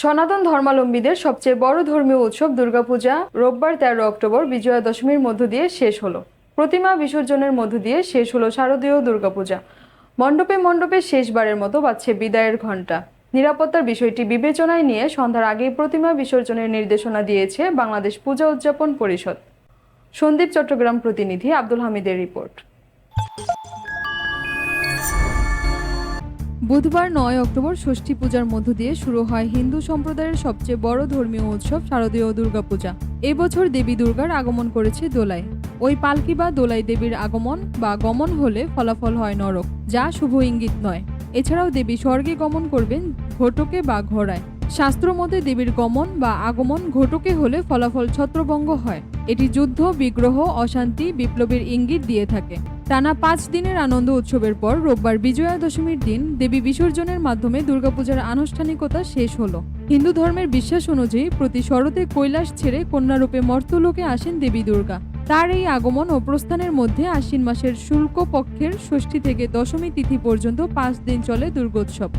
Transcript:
সনাতন ধর্মাবলম্বীদের সবচেয়ে বড় ধর্মীয় উৎসব দুর্গাপূজা। রোববার তেরো অক্টোবর বিজয়া দশমীর মধ্য দিয়ে শেষ হলো। প্রতিমা বিসর্জনের মধ্য দিয়ে শেষ হলো শারদীয় দুর্গাপূজা। মণ্ডপে মণ্ডপে শেষবারের মতো বাজছে বিদায়ের ঘণ্টা। নিরাপত্তার বিষয়টি বিবেচনায় নিয়ে সন্ধ্যার আগেই প্রতিমা বিসর্জনের নির্দেশনা দিয়েছে বাংলাদেশ পূজা উদযাপন পরিষদ। সন্দীপ চট্টগ্রাম প্রতিনিধি আব্দুল হামিদের রিপোর্ট। বুধবার নয় অক্টোবর ষষ্ঠী পূজার মধ্য দিয়ে শুরু হয় হিন্দু সম্প্রদায়ের সবচেয়ে বড় ধর্মীয় উৎসব শারদীয় দুর্গাপূজা। এবছর দেবী দুর্গার আগমন করেছে দোলায়। ওই পালকি বা দোলাই দেবীর আগমন বা গমন হলে ফলাফল হয় নরক, যা শুভ ইঙ্গিত নয়। এছাড়াও দেবী স্বর্গে গমন করবেন ঘটকে বা ঘোড়ায়। শাস্ত্র মতে দেবীর গমন বা আগমন ঘটকে হলে ফলাফল ছত্রভঙ্গ হয়। এটি যুদ্ধ, বিগ্রহ, অশান্তি, বিপ্লবের ইঙ্গিত দিয়ে থাকে। টানা পাঁচ দিনের আনন্দ উৎসবের পর রোববার বিজয়া দশমীর দিন দেবী বিসর্জনের মাধ্যমে দুর্গাপূজার আনুষ্ঠানিকতা শেষ হলো। হিন্দু ধর্মের বিশ্বাস অনুযায়ী প্রতি শরতে কৈলাস ছেড়ে কন্যারূপে মর্তলোকে আসেন দেবী দুর্গা। তার এই আগমন ও প্রস্থানের মধ্যে আশ্বিন মাসের শুল্ক পক্ষের ষষ্ঠী থেকে দশমী তিথি পর্যন্ত পাঁচ দিন চলে দুর্গোৎসব।